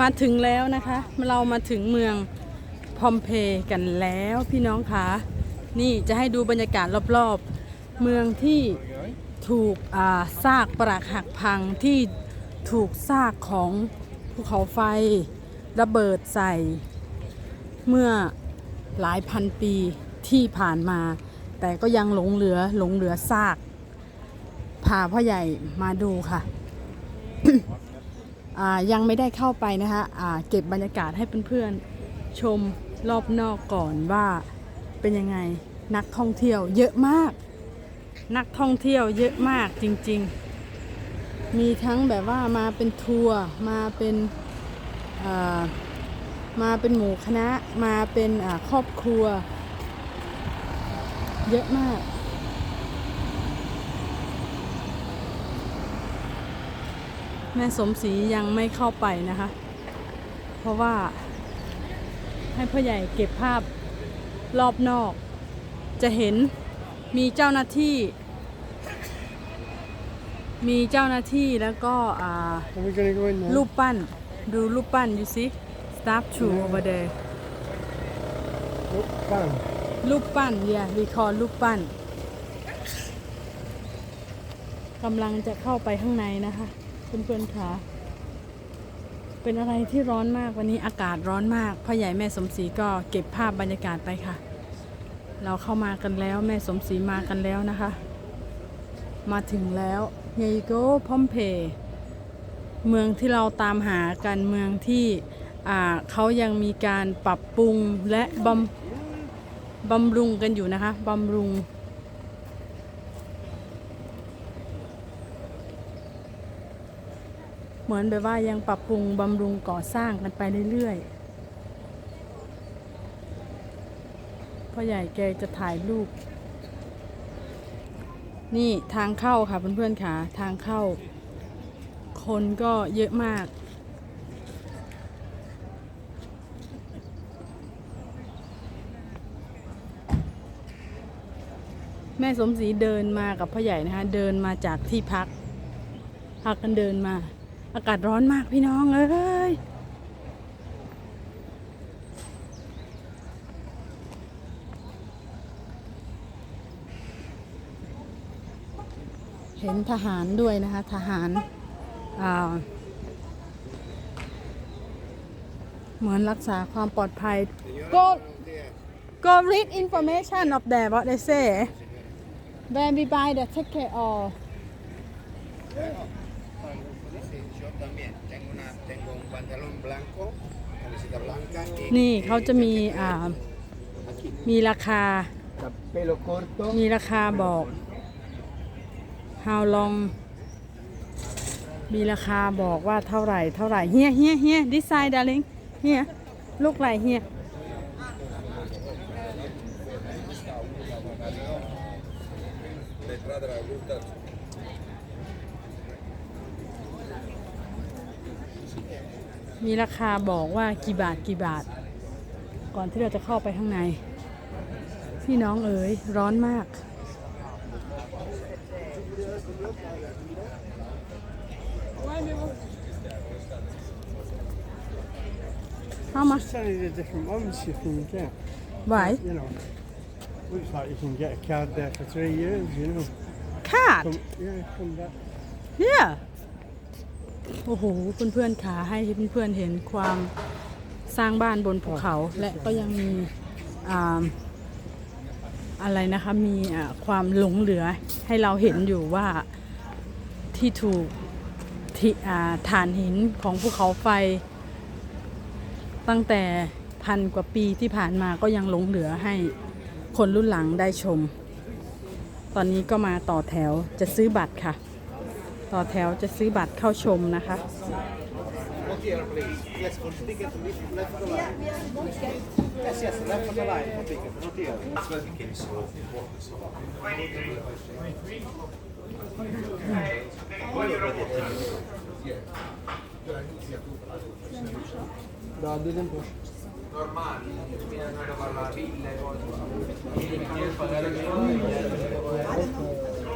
มาถึงแล้วนะคะ เรามาถึงเมืองพอมเพยกันแล้วพี่น้องคะนี่จะให้ดูบรรยากาศรอบๆ เมืองที่ถูกซากปรักหักพังที่ถูกซากของภูเขาไฟระเบิดใส่ เมื่อหลายพันปีที่ผ่านมา แต่ก็ยังหลงเหลือหลงเหลือซากพาพ่อใหญ่มาดูค่ะอ่า ยังไม่ได้เข้าไปนะคะเก็บบรรยากาศให้เพื่อนๆชมรอบนอกก่อนว่าเป็นยังไงนักท่องเที่ยวเยอะมาก นักท่องเที่ยวเยอะมากจริงๆ มีทั้งแบบว่ามาเป็นทัวร์มาเป็นมาเป็นหมู่คณะมาเป็นครอบครัว เยอะมาก แม่สมศรียังไม่เข้าไปนะคะ เพราะว่าให้พ่อใหญ่เก็บภาพรอบนอก จะเห็นมีเจ้าหน้าที่ มีเจ้าหน้าที่แล้วก็อ่า Are we going to go in there? รูปปั้น ดูรูปปั้น you see statue over there Look, bang. รูปปั้นเ yeah we call รูปปั้นกำลังจะเข้าไปข้างในนะคะ เพื่อนๆค่ะ เป็นอะไรที่ร้อนมากวันนี้อากาศร้อนมากพ่อใหญ่แม่สมศรีก็เก็บภาพบรรยากาศไปค่ะ เราเข้ามากันแล้วแม่สมศรีมากันแล้วนะคะ มาถึงแล้วเฮโกพอมเพ เมืองที่เราตามหากันเมืองที่เขายังมีการปรับปรุงและบำบำรุงกันอยู่นะคะบำรุง เหมือนแบบว่ายังปรับปรุงบำรุงก่อสร้างกันไปเรื่อยๆพ่อใหญ่แกจะถ่ายรูป นี่ทางเข้าค่ะเพื่อนๆค่ะทางเข้า คนก็เยอะมากแม่สมศรีเดินมากับพ่อใหญ่นะคะ เดินมาจากที่พัก พักกันเดินมา อากาศร้อนมากพี่น้องเอ้ยเห็นทหารด้วยนะคะ ทหารอ่าเหมือนรักษาความปลอดภัย go go read information of there what they say when we buy the ticket or นี่เขาจะมีอ่ามีราคา Pelo corto. มีราคาบอก how long มีราคาบอกว่าเท่าไหร่เท่าไหร่เฮียเฮียเฮีย this side darling เฮียลูกไหลเฮีย มีราคาบอกว่ากี่บาทกี่บาท ก่อนที่เราจะเข้าไปข้างใน พี่น้องเอ๋ยร้อนมาก How much? It's only the different ones you can get. Why? You know, looks like you can get a card there for three years, you know. Card? Come, yeah, come back. Yeah โอ้โหเพื่อนๆขาให้เพื่อนๆเห็นความสร้างบ้านบนภูเขาและก็ยังมีอ่าอะไรนะคะมีความหลงเหลือให้เราเห็นอยู่ว่าที่ถูกที่ฐานหินของภูเขาไฟ ตั้งแต่พันกว่าปีที่ผ่านมาก็ยังหลงเหลือให้คนรุ่นหลังได้ชม ตอนนี้ก็มาต่อแถวจะซื้อบัตรค่ะ ต่อแถวจะซื้อบัตรเข้าชมนะคะ Look here, please. Yes, for ticket, left left to right. Yes, yes, left to right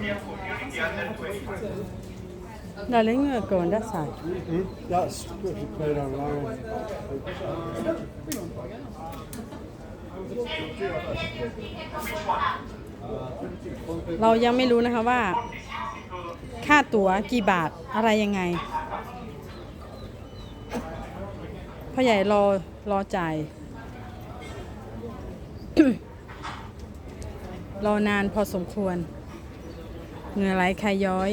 villa e cose. Där länge går det så här. Mm. That's what you played online. เรายังไม่รู้นะคะว่า ค่าตั๋วกี่บาทอะไรยังไงพ่อใหญ่รอรอจ่าย รอนานพอสมควรเหงื่อไหลคายย้อย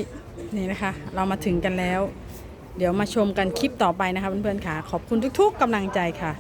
นี่นะคะ เรามาถึงกันแล้ว เดี๋ยวมาชมกันคลิปต่อไปนะคะเพื่อนๆค่ะ ขอบคุณทุกๆกำลังใจค่ะ